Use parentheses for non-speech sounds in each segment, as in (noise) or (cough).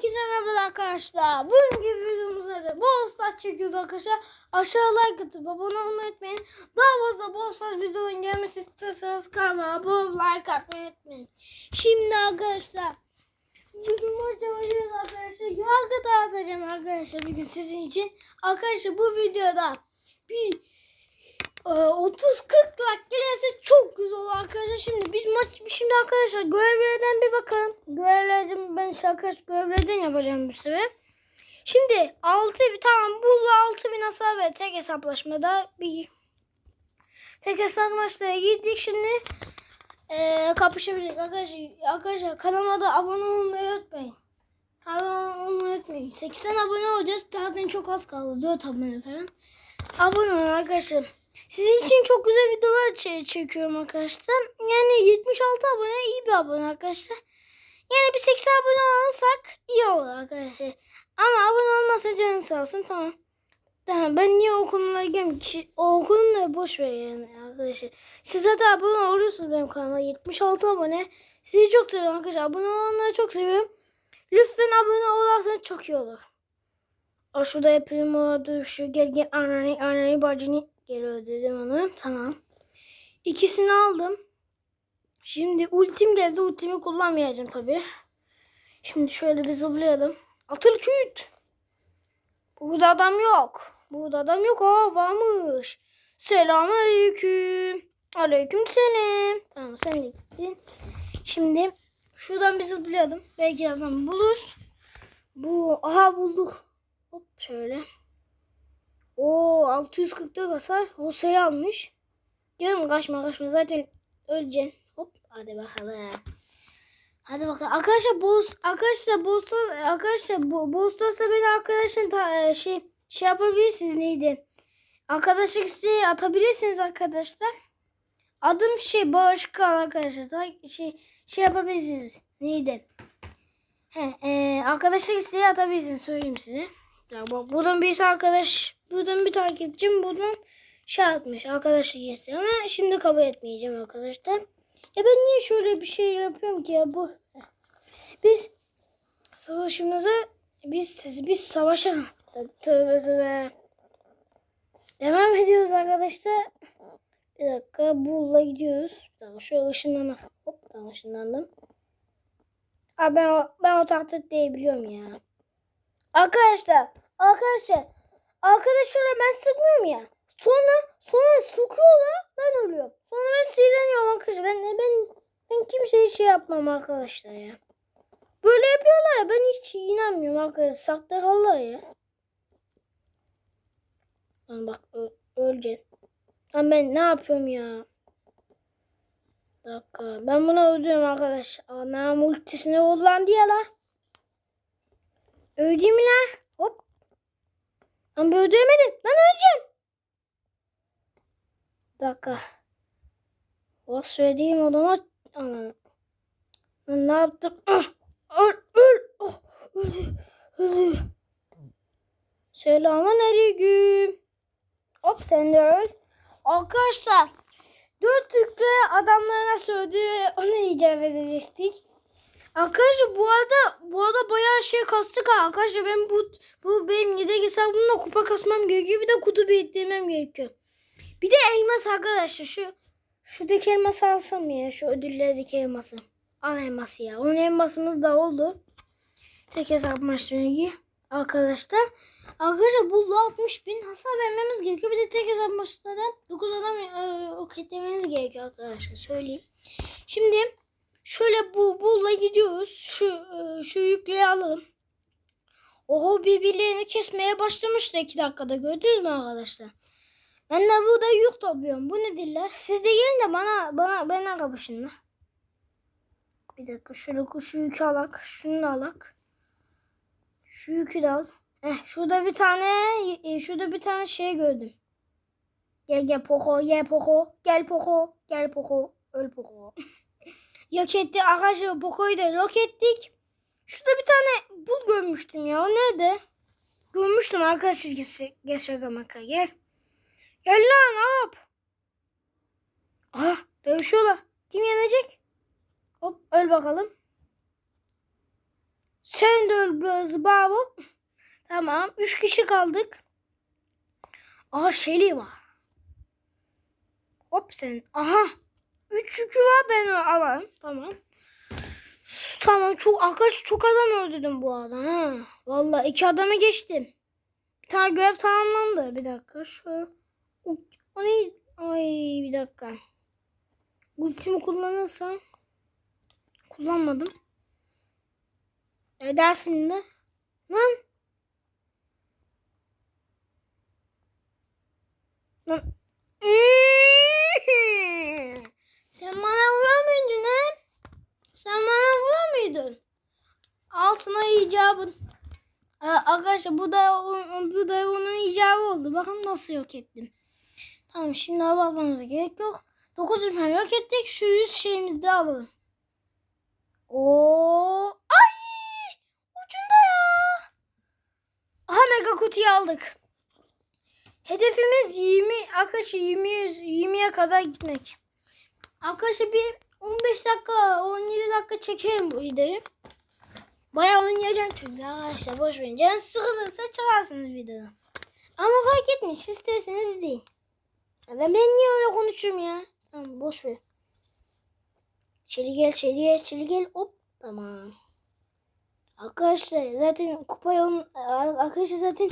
Herkese merhaba arkadaşlar. Bugünkü videomuzda da Brawl Stars çekiyoruz arkadaşlar. Aşağı like atıp abone olmayı unutmayın. Daha fazla Brawl Stars videonun gelmesi istiyorsanız kanalıma abone like atmayı unutmayın. Şimdi arkadaşlar Bugün maça başlıyoruz arkadaşlar. Yargı dağıtacağım arkadaşlar bugün sizin için. Arkadaşlar bu videoda bir 30-40 like gelirse çok güzel olur arkadaşlar. Şimdi biz maç şimdi arkadaşlar görevlerden bir bakalım. Görevlerden ben şaka görevlerden yapacağım bu sefer. Şimdi 6 tamam bu 6000 hasar ve tek hesaplaşmada bir tek hesaplaşmaya gittik şimdi e, kapışabiliriz arkadaşlar. Arkadaşlar kanalıma da abone olmayı unutmayın. Abone olmayı unutmayın. 80 abone olacağız. Zaten çok az kaldı. 4 abone falan. Abone olun arkadaşlar. Sizin için çok güzel videolar çe- çekiyorum arkadaşlar. Yani 76 abone iyi bir abone arkadaşlar. Yani bir 80 abone olursak iyi olur arkadaşlar. Ama abone olmazsa canın sağ olsun tamam. Tamam ben niye o konulara gireyim ki? O boş ver yani arkadaşlar. Siz zaten abone olursunuz benim kanalıma. 76 abone. Sizi çok seviyorum arkadaşlar. Abone olanları çok seviyorum. Lütfen abone olarsanız çok iyi olur. O şurada yapayım dur şu gel gel anneanne anneanne bacını gel ödedim onu tamam. İkisini aldım. Şimdi ultim geldi ultimi kullanmayacağım tabi. Şimdi şöyle bir zıplayalım. Atıl küt. Burada adam yok. Burada adam yok. Aa varmış. Selamun aleyküm. Aleyküm selam. Tamam sen de gittin. Şimdi şuradan bir zıplayalım. Belki adam bulur. Bu aha bulduk. Hop şöyle. Oo 644 hasar. O sayı almış. Diyorum kaçma kaçma zaten öleceksin. Hop hadi bakalım. Hadi bakalım. Arkadaşlar boz arkadaşlar bozda arkadaşlar bu bozdaysa beni arkadaşın ta, şey şey yapabilirsiniz neydi? Arkadaşlık isteği atabilirsiniz arkadaşlar. Adım şey Bağış Kal arkadaşlar. Şey şey yapabilirsiniz. Neydi? He, e, arkadaşlık isteği atabilirsiniz söyleyeyim size. Ya bak buradan birisi arkadaş, buradan bir takipçim buradan şey atmış arkadaşlık isteği ama şimdi kabul etmeyeceğim arkadaşlar. Ya ben niye şöyle bir şey yapıyorum ki ya bu? Biz savaşımızı biz biz savaşa tövbe tövbe. Devam ediyoruz arkadaşlar. Bir dakika bulla gidiyoruz. Dakika şu ışınlanı. Hop tamam ışınlandım. Abi ben o, ben o taktik diyebiliyorum ya. Arkadaşlar, arkadaşlar, arkadaşlara ben sıkmıyorum ya. Sonra sonra sıkıyorlar ben ölüyorum. Sonra ben sinirleniyorum arkadaşlar. Ben ben ben kimseye şey yapmam arkadaşlar ya. Böyle yapıyorlar ya ben hiç inanmıyorum arkadaşlar. Saklakallar ya. Lan bak ö- öleceksin. Lan ben ne yapıyorum ya? Bir dakika. Ben buna öldürüyorum arkadaş. Anam ultisini kullandı ya la. Öldüm la? Hop. Ben öldüremedim. Lan öleceğim. Bir dakika. O söylediğim adama Anam. Lan ne yaptım? Ah! Öl, öl. Oh, öldü. Öldü. Selamun aleyküm. Hop sen de öl. Arkadaşlar dört yükle adamlara öldü onu icap edecektik. Arkadaşlar bu arada bu arada bayağı şey kastık ha. Arkadaşlar ben bu bu benim yedek hesabımda kupa kasmam gerekiyor. Bir de kutu biriktirmem gerekiyor. Bir de elmas arkadaşlar şu şuradaki elması alsam ya şu ödüllerdeki elması. Al elması ya. Onun elmasımız da oldu. Tek hesap maçlarına arkadaşlar. Arkadaşlar bu 60 bin hasar vermemiz gerekiyor. Bir de tek hesap maçlarda 9 adam e, ok etmemiz gerekiyor arkadaşlar. Söyleyeyim. Şimdi şöyle bu bulla gidiyoruz. Şu e, şu yükleri alalım. Oho birbirlerini kesmeye başlamıştı 2 dakikada. Gördünüz mü arkadaşlar? Ben de burada yük topluyorum. Bu nedir la? Siz de gelin de bana bana bana kapışın la. Bir dakika şunu şu yükü alak. Şunu da alak. Şu yükü de al. Eh şurada bir tane e, şurada bir tane şey gördüm. Gel gel Poco gel Poco gel Poco gel Poco öl Poco. (laughs) yok etti arkadaşlar Poco'yu da yok ettik. Şurada bir tane bul görmüştüm ya o nerede? Görmüştüm arkadaşlar gerçekten maka gel. Gel lan hop. Aha dövüşüyorlar. Kim yenecek? Hop öl bakalım. Sen öl biraz baba. Tamam. Üç kişi kaldık. Aha Şeli var. Hop sen. Aha. Üç yükü var ben alayım. Tamam. Tamam çok arkadaş çok adam öldürdüm bu adam ha. Vallahi iki adamı geçtim. Bir tane görev tamamlandı. Bir dakika şu. O, ne? Ay bir dakika. Ultimi kullanırsam. Kullanmadım. Ne dersin de? Lan. Lan. Sen bana vuruyor muydun ha? Sen bana vuruyor muydun? Al sana icabın. Aa, Arkadaşlar bu da bu da onun icabı oldu. Bakın nasıl yok ettim. Tamam şimdi hava atmamıza gerek yok. 9 rüpen yok ettik. Şu 100 şeyimizi de alalım. Oo! Ay! Ucunda ya. Aha mega kutuyu aldık. Hedefimiz 20 arkadaşlar 20 20'ye kadar gitmek. Arkadaşlar bir 15 dakika 17 dakika çekerim bu videoyu. Bayağı oynayacağım çünkü arkadaşlar boş verin. Canınız sıkılırsa çıkarsınız videodan. Ama fark etmiş isterseniz değil. Ya ben niye öyle konuşuyorum ya? Tamam boş ver. İçeri gel içeri gel içeri gel hop tamam. Arkadaşlar zaten kupa yol arkadaşlar zaten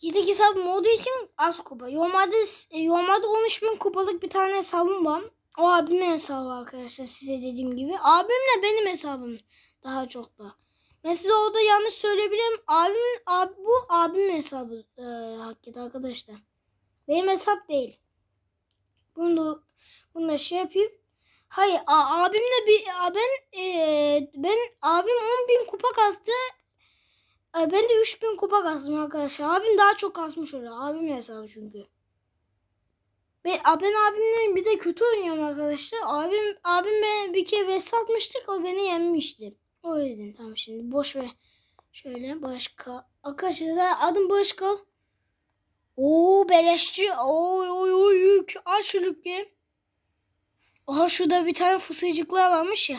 7 hesabım olduğu için az kupa. Normalde, normalde 13 bin kupalık bir tane hesabım var. O abimin hesabı arkadaşlar size dediğim gibi. Abimle benim hesabım daha çok da. Ben size orada yanlış söyleyebilirim. Abim, abi, bu abimin hesabı e, hakikaten arkadaşlar. Benim hesap değil. Bunu da, bunu da şey yapayım. Hayır a, abimle bir ben e, ben abim 10 bin kupa kastı. E, ben de 3 bin kupa kastım arkadaşlar. Abim daha çok kasmış orada. Abimin hesabı çünkü. A, ben abimle bir de kötü oynuyorum arkadaşlar. Abim abim ben bir kere vs atmıştık o beni yenmişti. O yüzden tamam şimdi boş ver. Şöyle başka. Arkadaşlar adım başka. Oo beleşçi. Oy oy oy yük. Aç şu lükke. Aha şurada bir tane fısıcıklar varmış ya.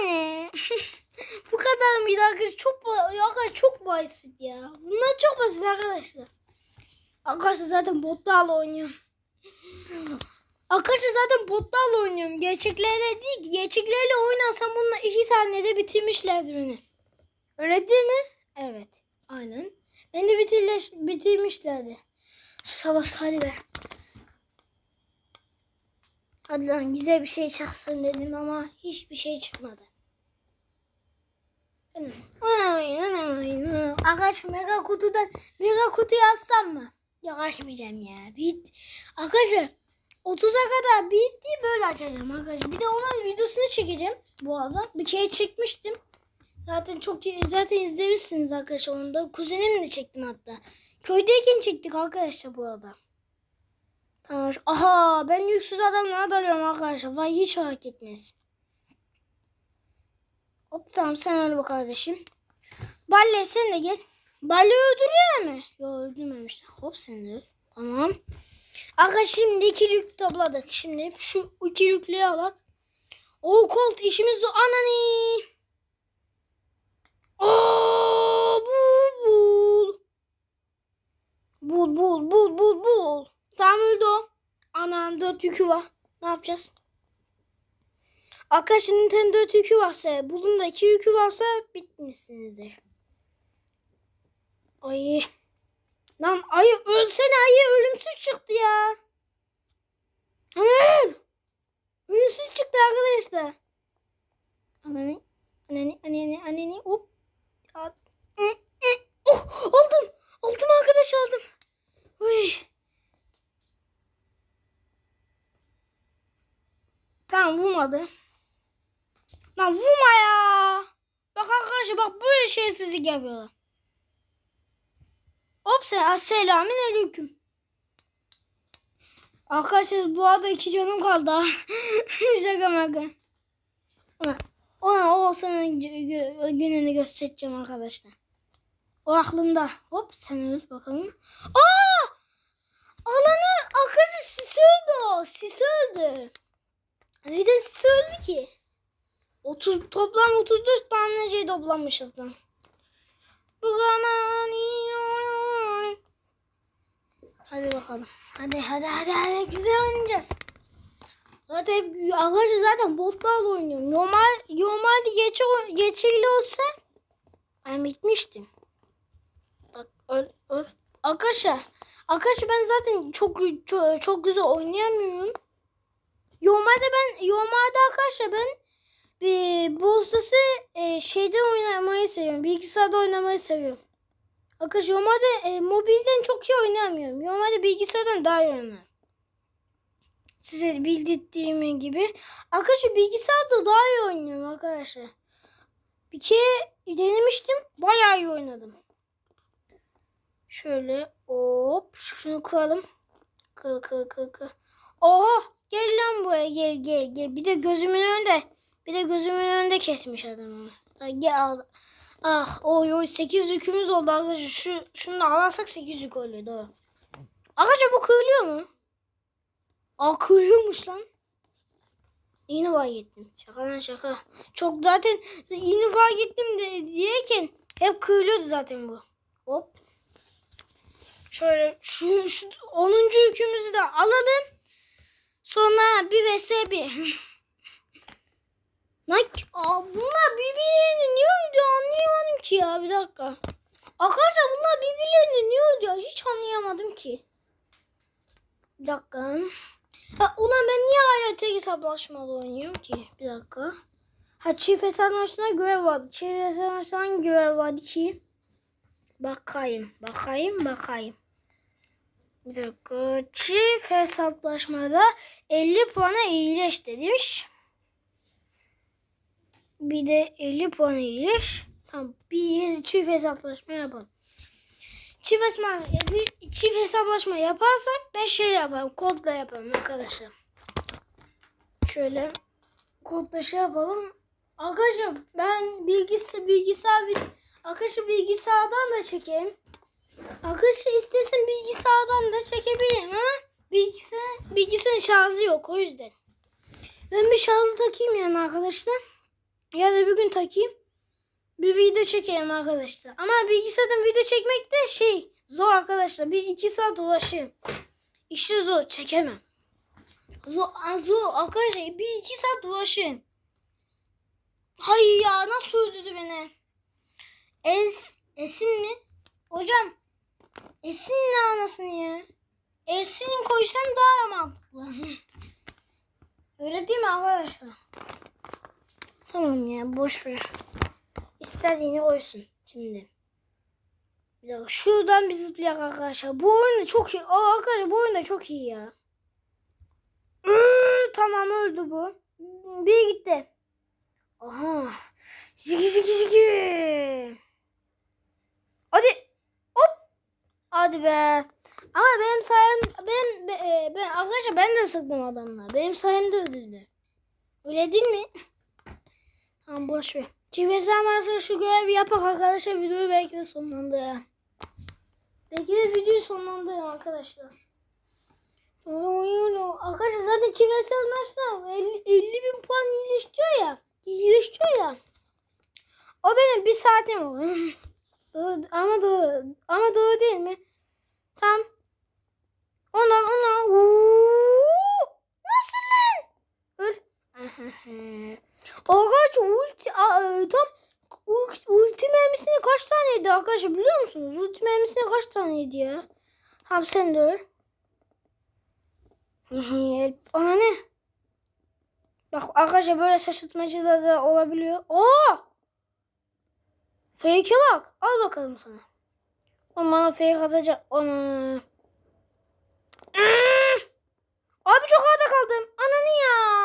Anne. (laughs) Bu kadar mıydı arkadaşlar? Çok, arkadaşlar çok basit ya. Bunlar çok basit arkadaşlar. Arkadaşlar zaten botlarla oynuyorum. Arkadaşlar zaten botlarla oynuyorum. Gerçeklerle değil. Gerçeklerle oynasam bununla iki saniyede bitirmişlerdi beni. Öyle değil mi? Evet. Aynen. Beni bitirleş, bitirmişlerdi. Savaş hadi be. Hadi lan güzel bir şey çıksın dedim ama hiçbir şey çıkmadı. Arkadaşlar mega kutudan mega kutuyu açsam mı? Yok açmayacağım ya. Bit. Arkadaşlar 30'a kadar bitti böyle açacağım arkadaşlar. Bir de onun videosunu çekeceğim bu arada. Bir kere çekmiştim. Zaten çok zaten izlemişsiniz arkadaşlar onu da. Kuzenimle çektim hatta. Köydeyken çektik arkadaşlar bu arada. Tamam. Aha ben yüksüz adamlara dalıyorum arkadaşlar. Vay hiç fark etmez. Hop tamam sen öyle bak kardeşim. Balle sen de gel. Balle öldürüyor mu? Yok öldürmemiş. Hop sen de. Tamam. Arkadaşlar şimdi iki yük topladık. Şimdi şu iki yüklüğü alak. O kolt işimiz zor. Anani. Aa, bul bul. Bul bul bul bul bul. Tamam öldü o. Anam dört yükü var. Ne yapacağız? Nintendo 4 yükü varsa, bunun da 2 yükü varsa bitmişsinizdir. Ay. Lan ayı ölsene ayı ölümsüz çıktı ya. Anam. Ölümsüz çıktı arkadaşlar. Anani. Anani anani anani hop. At. Eh, eh. Oh aldım. Aldım arkadaş aldım. Uy. Tamam vurmadı. Lan vurma ya. Bak arkadaşlar bak böyle şeysizlik yapıyorlar. Hop selamün aleyküm. Arkadaşlar bu arada iki canım kaldı. (laughs) Şaka maka. Ona, o sana gününü göstereceğim arkadaşlar. O aklımda. Hop sen öl bakalım. Aa! Alanı arkadaşlar sis öldü o. Sis öldü. Neden sis öldü ki? 30 toplam 34 tane şey toplamışız lan. Bu kadar Hadi bakalım. Hadi hadi hadi hadi güzel oynayacağız. Zaten arkadaşlar zaten botlarla oynuyorum. Normal normalde geçe, geçerli olsa ben bitmiştim. Bak öl, öl. Arkadaşlar arkadaşlar ben zaten çok çok, çok güzel oynayamıyorum. Normalde ben normalde arkadaşlar ben bir boss'ası e, şeyden oynamayı seviyorum. Bilgisayarda oynamayı seviyorum. Arkadaşlar normalde e, mobilden çok iyi oynayamıyorum. Normalde bilgisayardan daha iyi oynarım. Size bildirdiğim gibi. Arkadaşlar bilgisayarda daha iyi oynuyorum arkadaşlar. Bir kere denemiştim. Bayağı iyi oynadım. Şöyle hop şunu kıralım. Kır kır kır kır. Oha gel lan buraya gel gel gel. Bir de gözümün önünde. Bir de gözümün önünde kesmiş adamı. Gel al. Ah oy oy 8 yükümüz oldu arkadaşlar. Şu, şunu da alarsak 8 yük oluyor doğru. Arkadaşlar bu kırılıyor mu? Aa kırıyormuş lan. Yeni fark ettim. Şaka lan şaka. Çok zaten yeni fark ettim de, diyeken hep kırılıyordu zaten bu. Hop. Şöyle şu, şu 10. yükümüzü de alalım. Sonra bir vs bir. (laughs) Lan bunlar birbirlerini niye öldü anlayamadım ki bir dakika. Arkadaşlar bunlar birbirlerini niye öldü hiç anlayamadım ki. Bir dakika. Ha, ulan ben niye hala tek hesaplaşmalı oynuyorum ki? Bir dakika. Ha çift hesaplaşma görev vardı. Çift hesaplaşma hangi görev vardı ki? Bakayım, bakayım, bakayım. Bir dakika. Çift hesaplaşmada 50 puana iyileş demiş. Bir de 50 puan iyileş. Tamam. Bir çift hesaplaşma yapalım. Çift hesaplaşma, bir çift hesaplaşma yaparsam ben şey yaparım. Kodla yaparım arkadaşlar. Şöyle kodla şey yapalım. Arkadaşlar ben bilgisayar bilgisayar arkadaşlar bilgisayardan da çekeyim. Arkadaşlar istesin bilgisayardan da çekebilirim ama bilgisayar bilgisayarın şarjı yok o yüzden. Ben bir şarjı takayım yani arkadaşlar. Ya da bir gün takayım. Bir video çekeyim arkadaşlar. Ama bilgisayardan video çekmek de şey zor arkadaşlar. Bir iki saat dolaşayım. İşte zor çekemem. Zor, zor arkadaşlar bir iki saat dolaşayım. Hayır ya nasıl öldürdü beni? Es, Esin mi? Hocam Esin ne anasını ya? Esin koysan daha mantıklı. (laughs) Öyle değil mi arkadaşlar? Tamam ya boş ver. İstediğini koysun şimdi. Bir dakika şuradan bir zıplayak arkadaşlar. Bu oyun da çok iyi. Aa, arkadaşlar bu oyun da çok iyi ya. Iıı, tamam öldü bu. Bir gitti. Aha. Ziki ziki ziki. Hadi. Hop. Hadi be. Ama benim sayem ben ben, ben arkadaşlar ben de sıktım adamlar. Benim sayemde öldürdü. Öyle değil mi? Tamam boş. Çiftleşen şu görevi yapak arkadaşlar videoyu belki de sonlandırır. Belki de videoyu sonlandırır arkadaşlar. Arkadaşlar zaten çiftleşen maçta 50, 50 bin puan iyileşiyor ya. İyileşiyor ya. O benim bir saatim o. (laughs) doğru, ama doğru. Ama doğru değil mi? Tam. Ona ona. Uuu. Nasıl lan? Öl. (laughs) Arkadaşlar ulti a, e, tam ulti, ulti mermisine kaç taneydi arkadaşlar biliyor musunuz? Ulti mermisine kaç taneydi ya? Abi sen de öl. Ana ne? Bak arkadaşlar böyle şaşırtmacılar da olabiliyor. Oo! Fake'e bak. Al bakalım sana. O bana fake atacak. Onu. Abi çok ağda kaldım. Ananı ya.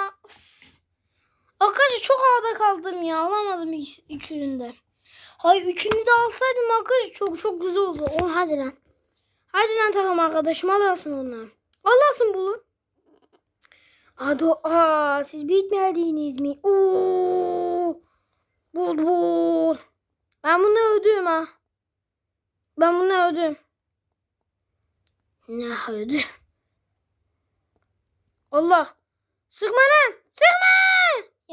Arkadaşlar çok ağda kaldım ya. Alamadım üçünü de. Hayır üçünü de alsaydım arkadaşlar çok çok güzel oldu. Oh, hadi lan. Hadi lan tamam arkadaşım alırsın onu. Alırsın bunu. Hadi aa siz bitmediniz mi? Oo. Bul bul. Ben bunu öldüm ha. Ben bunu öldüm. Ne öldüm? Allah. Sıkma lan. Sıkma.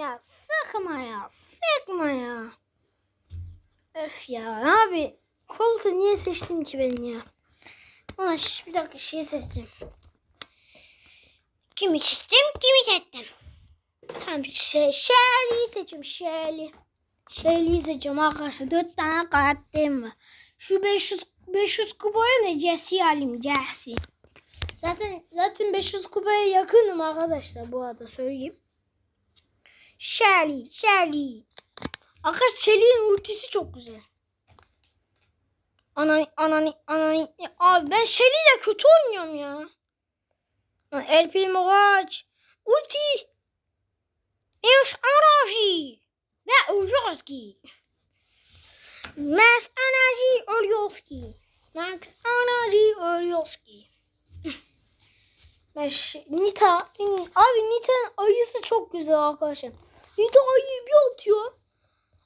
Ya sıkma ya. Sıkma ya. Öf ya abi. Koltuğu niye seçtim ki ben ya? Şş, bir dakika şey seçtim. Kimi seçtim? Kimi seçtim? Tamam şey, Shelly'i seçiyorum. Shelly. Shelly'i seçiyorum arkadaşlar. Dört tane karakterim var. Şu 500 500 kupaya ne Jesse'yi alayım. Jesse. Zaten zaten 500 kupaya yakınım arkadaşlar bu arada söyleyeyim. Shelly, Shelly. Arkadaşlar Shelly'nin ultisi çok güzel. Anani, anani, anani. Abi ben Shelly ile kötü oynuyorum ya. El Primo kaç. Ulti. Eus Araji. Ve Ulyoski. Max Energy Ulyoski. Max Energy Ulyoski. Ben Nita. Abi Nita'nın ayısı çok güzel arkadaşlar. Nita ayıyı bir atıyor.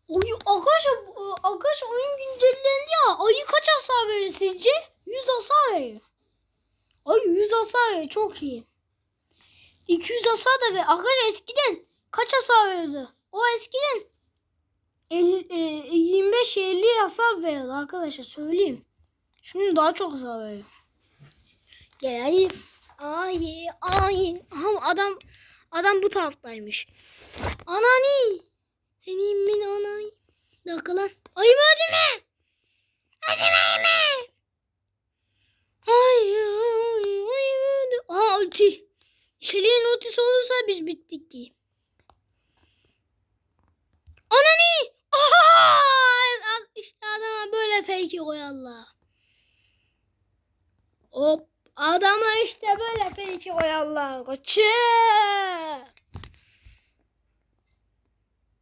Ayı, arkadaşlar, arkadaşlar oyun güncellendi ya. Ayı kaç hasar veriyor sizce? 100 hasar veriyor. Ay 100 hasar veriyor. Çok iyi. 200 hasar da veriyor. Arkadaşlar eskiden kaç hasar veriyordu? O eskiden 50, e, 25-50 hasar veriyordu arkadaşlar söyleyeyim. Şimdi daha çok hasar veriyor. Gel ayı. Ay ay. Aha, adam adam bu taraftaymış. Anani. Senin min anani. Bir dakika lan. Ayı mı öldürme? Öldürme Ay ay ay öldü. Aha ulti. Şeliğin ultisi olursa biz bittik ki. Anani. Aha! İşte adama böyle fake koyarlar. Hop. Adama işte böyle fake koyarlar. Koçum.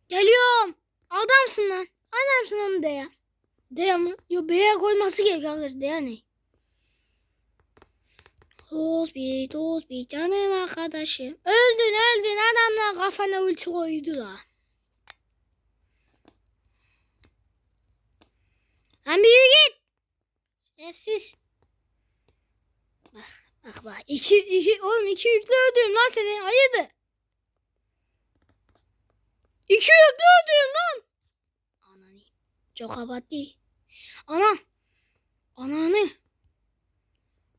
Geliyorum. Adamsın lan. Adamsın onu de ya. De ya mı? Yo B'ye koyması gerekiyor arkadaşlar. De ya ne? Tosbi, Tosbi canım arkadaşım. Öldün öldün adamlar kafana ulti koydular. Lan bir git. Şerefsiz. Bak bak bak. İki, iki, oğlum iki yüklü öldüm lan seni. Hayırdır? İki yüklü öldüm lan. Ananı. Çok abartı. Ana. Ananı.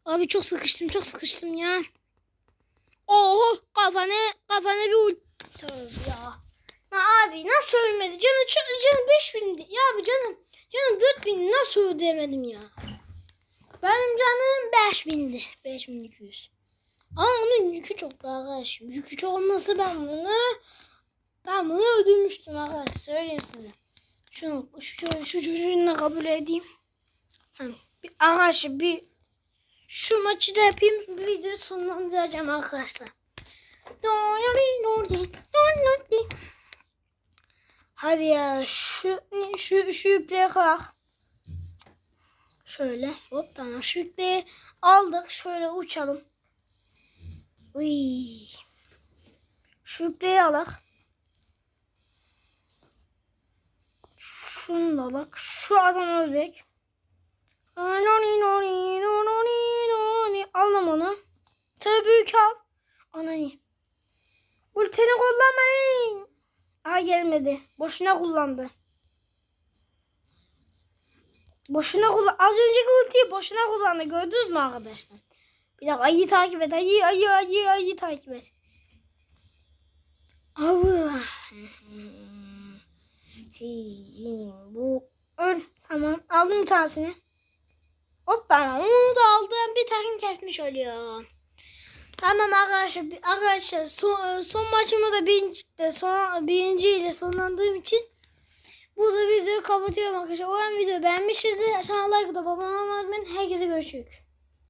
Abi çok sıkıştım çok sıkıştım ya. Oho kafana kafana bir ult. Tövbe ya. Ya abi nasıl ölmedi? Canı canı 5000'di. Ya abi canım canım 4000 nasıl ödemedim ya? Benim canım 5000'di. 5200. Ama onun yükü çok arkadaş. Yükü çok olması ben bunu ben bunu ödülmüştüm arkadaş. Söyleyeyim size. Şunu şu, şu, şu çocuğunu kabul edeyim. Arkadaşlar bir şu maçı da yapayım. Bir video sonlandıracağım arkadaşlar. Hadi ya şu şu şu yükleye kalk. Şöyle hop tamam şu yükleyi aldık. Şöyle uçalım. Uy. Şu yükleyi alak. Şunu da alak. Şu adam ölecek. Aldım onu. Tabii büyük al. Anani. Ultini kullanmayın. Aa gelmedi. Boşuna kullandı. Boşuna kullan. Az önceki ultiyi boşuna kullandı. Gördünüz mü arkadaşlar? Bir dakika ayıyı takip et. Ayı ayı ayı ayı takip et. Allah. (laughs) Bu öl. Tamam. Aldım bir tanesini. Hop tamam. Onu da aldım. Bir tane kesmiş oluyor. Tamam arkadaşlar. Arkadaşlar son, son maçımı da birinci, de son, birinci ile sonlandığım için burada videoyu kapatıyorum arkadaşlar. Umarım video beğenmişsinizdir. Aşağıya like abone olmayı unutmayın. Herkese görüşürüz.